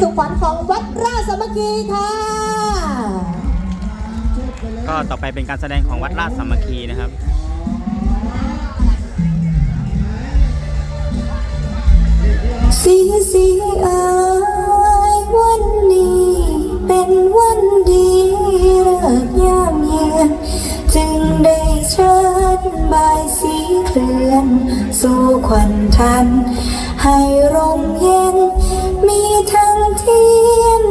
สู่ขวัญของวัดราชสมคีค่ะก็ต่อไปเป็นการแสดงของวัดราชสมคีนะครับสีสีอ๋ยวันนี้เป็นวันดีเลิกยามเย็นจึงได้เชิญบายสีเรือน สู่ขวัญทัน ให้ร่มเย็น ทียน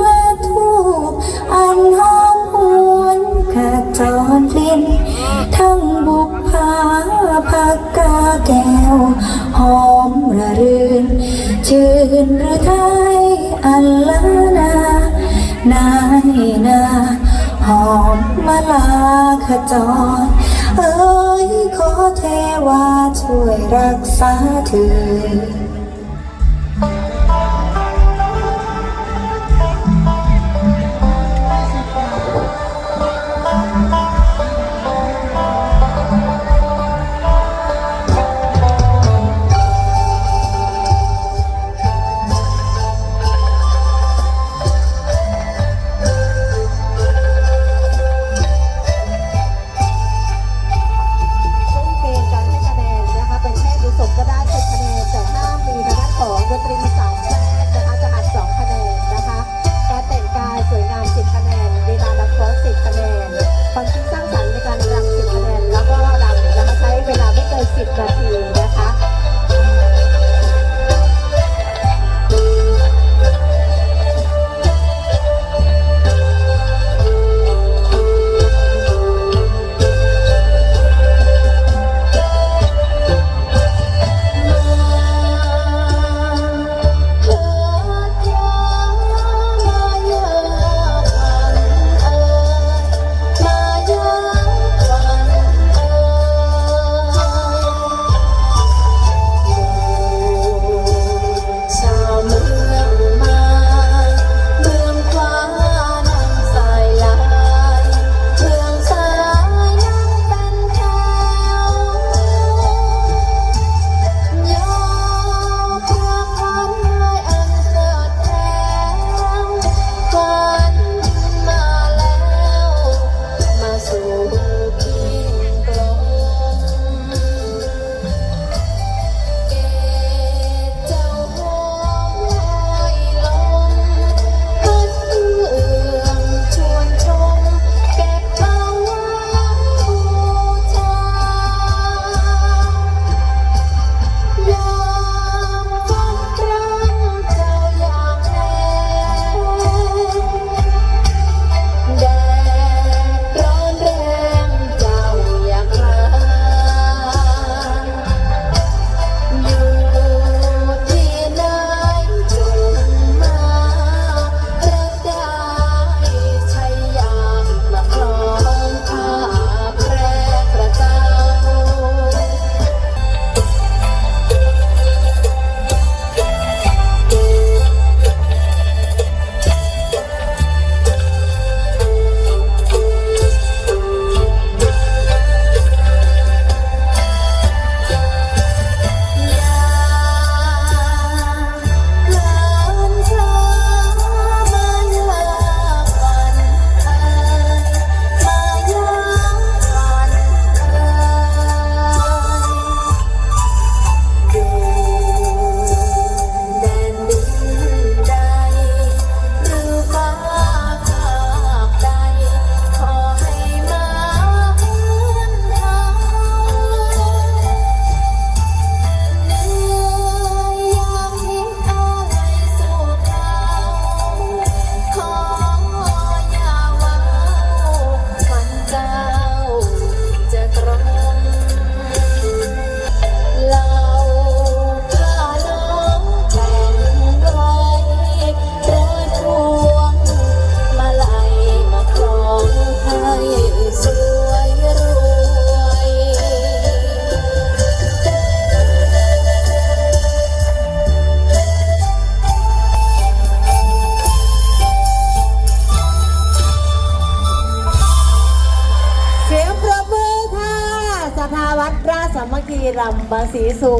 และทูบอันหอมหวนกจรลิ้นทั้งบุกพาผักกาแก้ว หอมระรื่น ชื่นระไทยอัลลานานายนาหอมมาลาขจร เอ้ยขอเทวาช่วยรักษาเธอ รำบางสีสู่